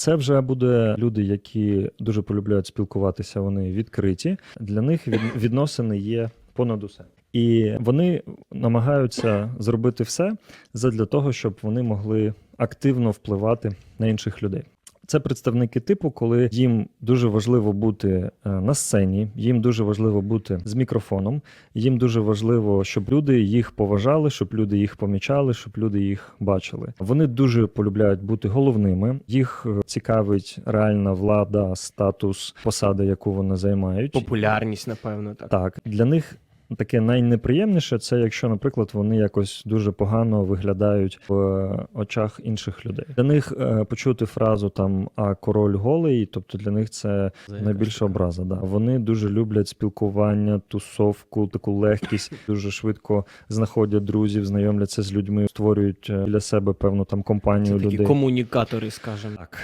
Це вже буде люди, які дуже полюбляють спілкуватися. Вони відкриті. Для них відносини є понад усе. І вони намагаються зробити все задля того, щоб вони могли активно впливати на інших людей. Це представники типу, коли їм дуже важливо бути е, на сцені, їм дуже важливо бути з мікрофоном, їм дуже важливо, щоб люди їх поважали, щоб люди їх помічали, щоб люди їх бачили. Вони дуже полюбляють бути головними. Їх е, цікавить реальна влада, статус, посада, яку вони займають. Популярність, напевно, так. Так, для них таке найнеприємніше це якщо, наприклад, вони якось дуже погано виглядають в е, очах інших людей. Для них е, почути фразу там а король голий, тобто для них це найбільша образа. Да. Вони дуже люблять спілкування, тусовку, таку легкість, дуже швидко знаходять друзів, знайомляться з людьми, створюють е, для себе певну там Це компанію такі людей. комунікатори, скажімо. Так,